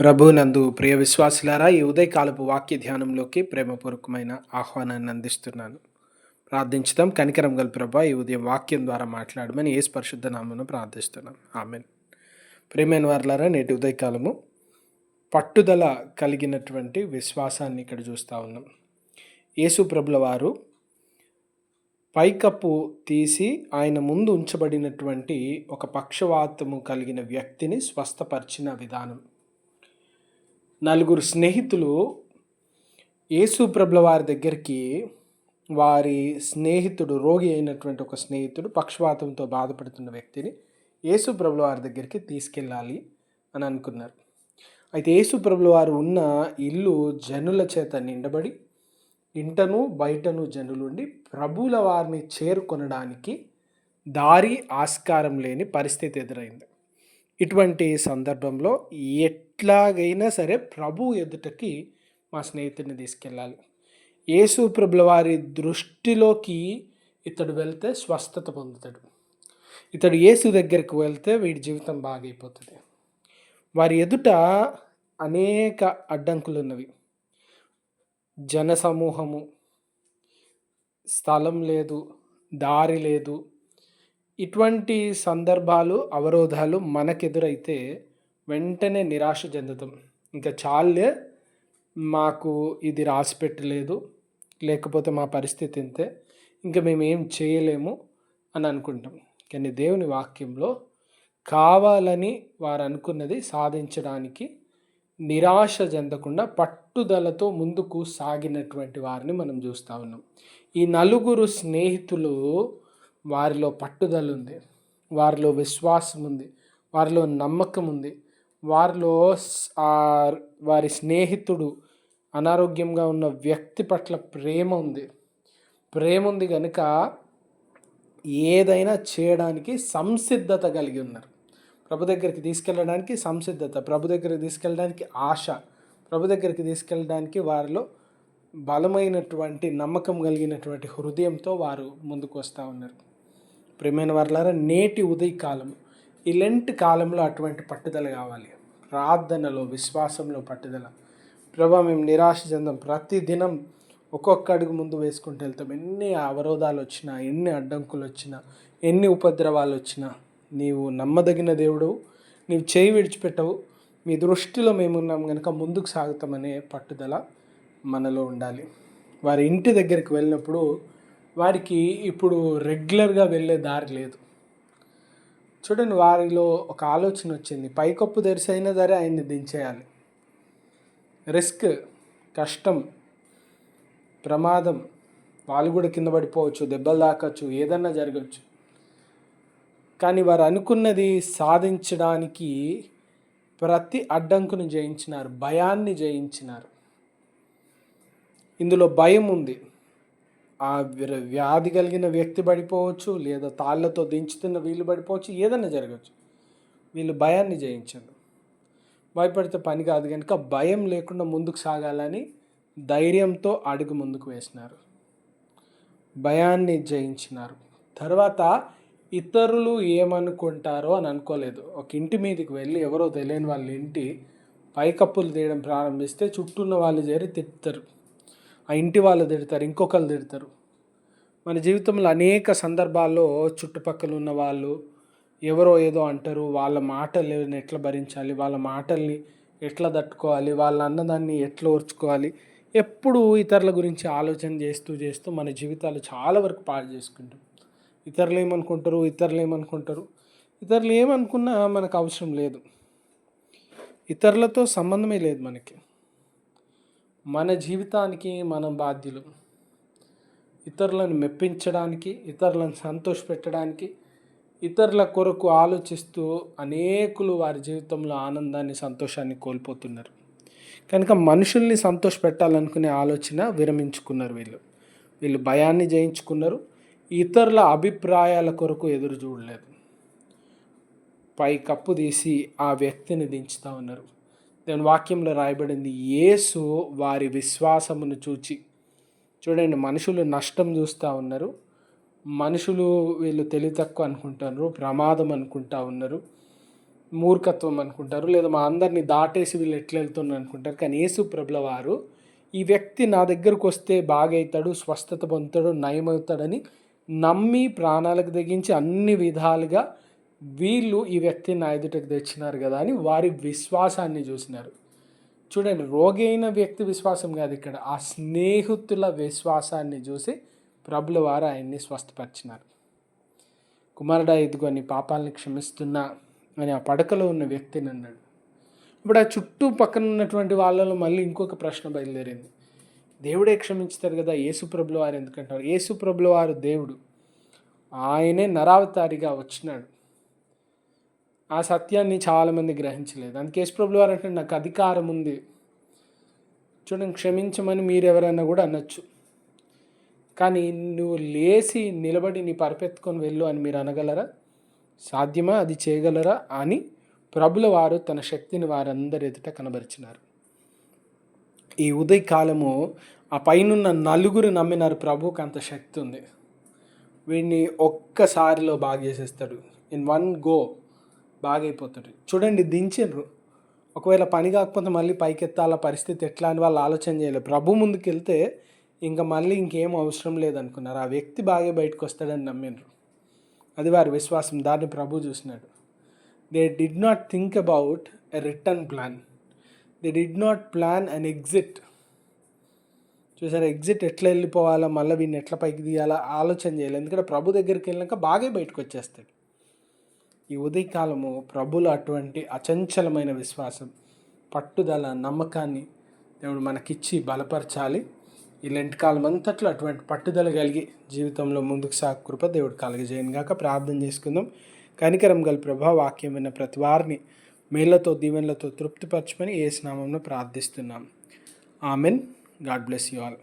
ప్రభునందు ప్రియ విశ్వాసులారా ఈ ఉదయకాలపు వాక్య ధ్యానంలోకి ప్రేమపూర్వకమైన ఆహ్వానాన్ని అందిస్తున్నాను. ప్రార్థించుదాం. కనికరం గల ప్రభా ఈ ఉదయం వాక్యం ద్వారా మాట్లాడమని ఏ పరిశుద్ధ నామను ప్రార్థిస్తున్నాం. ఆమెన్. ప్రేమైన వారులారా నేటి ఉదయకాలము పట్టుదల కలిగినటువంటి విశ్వాసాన్ని ఇక్కడ చూస్తూ ఉన్నాం. యేసు ప్రభుల వారు పైకప్పు తీసి ఆయన ముందు ఉంచబడినటువంటి ఒక పక్షవాతము కలిగిన వ్యక్తిని స్వస్థపరిచిన విధానం. నలుగురు స్నేహితులు యేసు ప్రభుల వారి దగ్గరికి వారి స్నేహితుడు రోగి అయినటువంటి ఒక స్నేహితుడు పక్షవాతంతో బాధపడుతున్న వ్యక్తిని యేసు ప్రభుల వారి దగ్గరికి తీసుకెళ్ళాలి అని అనుకున్నారు. అయితే యేసు ప్రభుల వారు ఉన్న ఇల్లు జనుల చేత నిండబడి ఇంటను బయటను జనులుండి ప్రభుల వారిని చేరుకొనడానికి దారి ఆస్కారం లేని పరిస్థితి ఎదురైంది. ఇటువంటి సందర్భంలో ఎట్లాగైనా సరే ప్రభు ఎదుటకి మా స్నేహితుడిని తీసుకెళ్ళాలి. యేసు ప్రభుల వారి దృష్టిలోకి ఇతడు వెళ్తే స్వస్థత పొందుతాడు. ఇతడు యేసు దగ్గరికి వెళ్తే వీడి జీవితం బాగైపోతుంది. వారి ఎదుట అనేక అడ్డంకులు ఉన్నవి జన సమూహము స్థలం లేదు దారి లేదు ఇటువంటి సందర్భాలు అవరోధాలు మనకెదురైతే వెంటనే నిరాశ చెందుతాం. ఇంకా చాలే మాకు ఇది రాసి పెట్టలేదు లేకపోతే మా పరిస్థితి ఇంతే ఇంకా మేము ఏం చేయలేము అని అనుకుంటాం. కానీ దేవుని వాక్యంలో కావాలని వారు అనుకున్నది సాధించడానికి నిరాశ చెందకుండా పట్టుదలతో ముందుకు సాగినటువంటి వారిని మనం చూస్తూ ఉన్నాం. ఈ నలుగురు స్నేహితులు వారిలో పట్టుదల ఉంది. వారిలో విశ్వాసం ఉంది. వారిలో నమ్మకం ఉంది. వారిలో వారి స్నేహితుడు అనారోగ్యంగా ఉన్న వ్యక్తి పట్ల ప్రేమ ఉంది. ప్రేమ ఉంది కనుక ఏదైనా చేయడానికి సంసిద్ధత కలిగి ఉన్నారు. ప్రభు దగ్గరికి తీసుకెళ్ళడానికి సంసిద్ధత ప్రభు దగ్గరికి తీసుకెళ్ళడానికి ఆశ ప్రభు దగ్గరికి తీసుకెళ్ళడానికి వారిలో బలమైనటువంటి నమ్మకం కలిగినటువంటి హృదయంతో వారు ముందుకు వస్తూ ఉన్నారు. ప్రేమైన వర్లారా నేటి ఉదయకాలం ఈ లెంట్ కాలంలో అటువంటి పట్టుదల కావాలి. ప్రార్థనలో విశ్వాసంలో పట్టుదల. ప్రభా మేము నిరాశ చెందాం. ప్రతిదినం ఒక్కొక్క అడుగు ముందు వేసుకుంటూ వెళ్తాం. ఎన్ని అవరోధాలు వచ్చినా ఎన్ని అడ్డంకులు వచ్చినా ఎన్ని ఉపద్రవాలు వచ్చినా నీవు నమ్మదగిన దేవుడు నీవు చేయి విడిచిపెట్టవు. మీ దృష్టిలో మేమున్నాం కనుక ముందుకు సాగుతామనే పట్టుదల మనలో ఉండాలి. వారి ఇంటి దగ్గరికి వెళ్ళినప్పుడు వారికి ఇప్పుడు రెగ్యులర్గా వెళ్ళే దారి లేదు. చూడండి వారిలో ఒక ఆలోచన వచ్చింది. పైకప్పు తెరిసి అయినా సరే ఆయన్ని దించేయాలి. రిస్క్ కష్టం ప్రమాదం వాళ్ళు కూడా కింద పడిపోవచ్చు దెబ్బలు తాకచ్చు ఏదన్నా జరగచ్చు. కానీ వారు అనుకున్నది సాధించడానికి ప్రతి అడ్డంకును జయించినారు భయాన్ని జయించినారు. ఇందులో భయం ఉంది. ఆ వ్యాధి కలిగిన వ్యక్తి పడిపోవచ్చు లేదా తాళ్ళతో దించుతున్న వీళ్ళు పడిపోవచ్చు ఏదైనా జరగచ్చు వీళ్ళు భయాన్ని జయించారు. భయపడితే పని కాదు కనుక భయం లేకుండా ముందుకు సాగాలని ధైర్యంతో అడుగు ముందుకు వేసినారు. భయాన్ని జయించినారు. తర్వాత ఇతరులు ఏమనుకుంటారో అని అనుకోలేదు. ఒక ఇంటి మీదకి వెళ్ళి ఎవరో తెలియని వాళ్ళ ఇంటి పైకప్పులు తీయడం ప్రారంభిస్తే చుట్టూ ఉన్న వాళ్ళు చేరి తిప్పుతారు. ఆ ఇంటి వాళ్ళు తిడతారు ఇంకొకరు తిడతారు. మన జీవితంలో అనేక సందర్భాల్లో చుట్టుపక్కల ఉన్న వాళ్ళు ఎవరో ఏదో అంటారు వాళ్ళ మాటలు ఎట్లా భరించాలి వాళ్ళ మాటల్ని ఎట్లా తట్టుకోవాలి వాళ్ళ అన్నదాన్ని ఎట్లా ఓర్చుకోవాలి ఎప్పుడు ఇతరుల గురించి ఆలోచన చేస్తూ చేస్తూ మన జీవితాలు చాలా వరకు పాడు చేసుకుంటాం. ఇతరులు ఏమనుకుంటారు ఇతరులు ఏమనుకుంటారు ఇతరులు ఏమనుకున్నా మనకు అవసరం లేదు. ఇతరులతో సంబంధమే లేదు మనకి. మన జీవితానికి మనం బాధ్యులు. ఇతరులను మెప్పించడానికి ఇతరులను సంతోషపెట్టడానికి ఇతరుల కొరకు ఆలోచిస్తూ అనేకులు వారి జీవితంలో ఆనందాన్ని సంతోషాన్ని కోల్పోతున్నారు. కనుక మనుషుల్ని సంతోష పెట్టాలనుకునే ఆలోచన విరమించుకున్నారు వీళ్ళు. వీళ్ళు భయాన్ని జయించుకున్నారు. ఇతరుల అభిప్రాయాల కొరకు ఎదురు చూడలేదు. పై కప్పు తీసి ఆ వ్యక్తిని దించుతూ ఉన్నారు. దేవుని వాక్యంలో రాయబడింది యేసు వారి విశ్వాసమును చూచి. చూడండి మనుషులు నష్టం చూస్తూ ఉన్నారు. మనుషులు వీళ్ళు తెలివి తక్కువ అనుకుంటారు ప్రమాదం అనుకుంటా ఉన్నారు మూర్ఖత్వం అనుకుంటారు లేదా మా అందరిని దాటేసి వీళ్ళు ఎట్లా వెళ్తున్నారు అనుకుంటారు. కానీ యేసు ప్రభుల వారు ఈ వ్యక్తి నా దగ్గరకు వస్తే బాగవుతాడు స్వస్థత పొందుతాడు నయమవుతాడని నమ్మి ప్రాణాలకు తెగించి అన్ని విధాలుగా వీళ్ళు ఈ వ్యక్తిని నా ఎదుటకు తెచ్చినారు కదా అని వారి విశ్వాసాన్ని చూసినారు. చూడండి రోగి అయిన వ్యక్తి విశ్వాసం కాదు ఇక్కడ. ఆ స్నేహితుల విశ్వాసాన్ని చూసి ప్రభుల వారు ఆయన్ని స్వస్థపరిచినారు. కుమారుడా ఇదిగో నీ పాపాలని క్షమిస్తున్నా అని ఆ పడకలో ఉన్న వ్యక్తిని అన్నాడు. ఇప్పుడు ఆ చుట్టూ పక్కన ఉన్నటువంటి వాళ్ళలో మళ్ళీ ఇంకొక ప్రశ్న బయలుదేరింది. దేవుడే క్షమించుతారు కదా యేసుప్రభుల వారు ఎందుకంటారు యేసుప్రభుల వారు దేవుడు. ఆయనే నరావతారిగా వచ్చినాడు. ఆ సత్యాన్ని చాలామంది గ్రహించలేదు. అందుకే యేసుప్రభుల వారు అంటే నాకు అధికారం ఉంది. చూడండి క్షమించమని మీరు ఎవరైనా కూడా అనొచ్చు. కానీ నువ్వు లేచి నిలబడి నీ పరిపెత్తుకొని వెళ్ళు అని మీరు అనగలరా? సాధ్యమా? అది చేయగలరా? అని ప్రభుల వారు తన శక్తిని వారందరి ఎదుట కనబరిచినారు. ఈ ఉదయకాలము ఆ పైనున్న నలుగురు నమ్మినారు ప్రభుకి అంత శక్తి ఉంది. వీడిని ఒక్కసారిలో బాగా చేసేస్తాడు. ఇన్ వన్ గో బాగైపోతాడు. చూడండి దించిండ్రు ఒకవేళ పని కాకపోతే మళ్ళీ పైకెత్తాల పరిస్థితి ఎట్లా అని వాళ్ళు ఆలోచన చేయలేదు. ప్రభు ముందుకు వెళ్తే ఇంకా మళ్ళీ ఇంకేం అవసరం లేదనుకున్నారు. ఆ వ్యక్తి బాగా బయటకు వస్తాడని నమ్మిండ్రు. అది వారి విశ్వాసం. దాన్ని ప్రభు చూసినాడు. They did not think about a return plan they did not plan an exit చూసారా ఎగ్జిట్ ఎట్లా వెళ్ళిపోవాలా మళ్ళీ వీడిని ఎట్లా పైకి తీయాలా ఆలోచన చేయాలి ఎందుకంటే ప్రభు దగ్గరికి వెళ్ళాక బాగా బయటకు వచ్చేస్తాడు ఈ ఉదయకాలము ప్రభులు అటువంటి అచంచలమైన విశ్వాసం పట్టుదల నమ్మకాన్ని దేవుడు మనకిచ్చి బలపరచాలి. ఈ కాలం అంతట్లో అటువంటి పట్టుదల కలిగి జీవితంలో ముందుకు సాగు కృప దేవుడు కలగజేయను గాక ప్రార్థన చేసుకుందాం. కనికరం గల ప్రభా వాక్యం విన్న ప్రతి వారిని మేళ్ళతో దీవెనలతో తృప్తిపరచమని ఏ స్నామంలో ప్రార్థిస్తున్నాం. Amen. God bless you all.